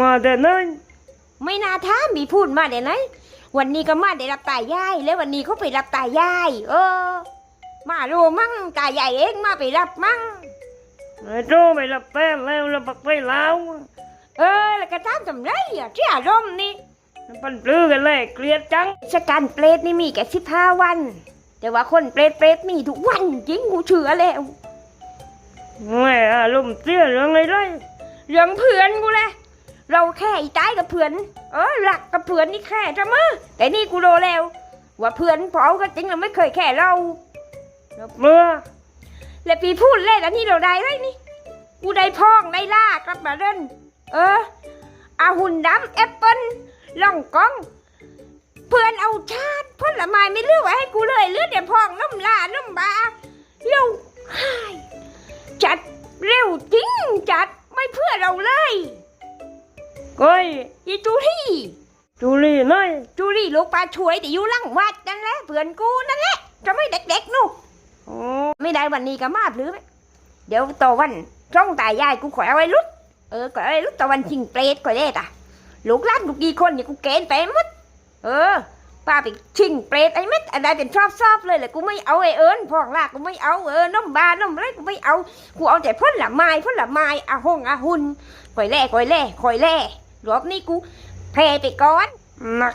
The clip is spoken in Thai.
มาแต่นั้นไม่น่าท้ามมีพูดมาเดี๋ยวไหนวันนี้ก็มาได้รับตายยายแล้ววันนี้เขาไปรับตายายเออ มารู้มั่งตายายเองมาไปรับมั่งไอ้โตไปรับแป้งแล้วแล้วปักไปแล้วเออแล้วก็ตามทำไรอะที่อารมณ์นี่มันปลื้อกันเลยเกลียดจังชะการเปรตนี่มีแค่สิบห้าวัน แต่ว่าคนเปรตเปรตมีทุกวันจริงกูเชื่อแล้วแม่อารมณ์เสียเรื่องอะไรไรเรื่องเพื่อนกูแหละ เราแค่อีตายกับเพื่อน เออหลักกับเพื่อนนี่แค่จะมาแต่นี่กูโดแล้ว ว่าเพื่อนพอก็จริงเราไม่เคยแค่เราเมื่อและปีพูดเล่นอันนี้เราได้ไรนี่ กูได้พ้องได้ล่ากลับมาเดินเอออาหุ่นดำแอปเปิ้ลล่องกอง เพื่อนเอาชาติผลไม้ไม่เลือกไว้ให้กูเลยเลือดแต่พองน้ำลาน้ำบาเร็วหายจัดเร็วจริงจัดไม่เพื่อเราเลย ก้อยอีจูรี่จูรีน้อยจูรี่ลูกปลาช่วยแต่อยู่หลังวัดนั่นแหละเพื่อนกูนั่นแหละจะไม่เด็กๆนู่นโอ้ไม่ได้วันนี้ก็มาหรือไหมเดี๋ยวต่อวันช่องตายายกูขอเอาไว้ลุดเออขอเอาไว้ลุดต่อวันชิงเปรตก็ได้ตะลูกหล้านกูกี่คนเนี่ยกูเกณฑ์ไปหมดเออป้าไปชิงเปรตไอ้เม็ดอะไรเป็นชอบชอบๆเลยแหละกูไม่เอาไอ้เอิญพ่องลากกูไม่เอาเออน้ำบาน้ำอะไรกูไม่เอากูเอาแต่พ่นละไม้พ่นละไม้อาหงอาหุนคอยแล่คอยแล่คอยแล่ รอบนี้กูแพ้ไปก่อนนัก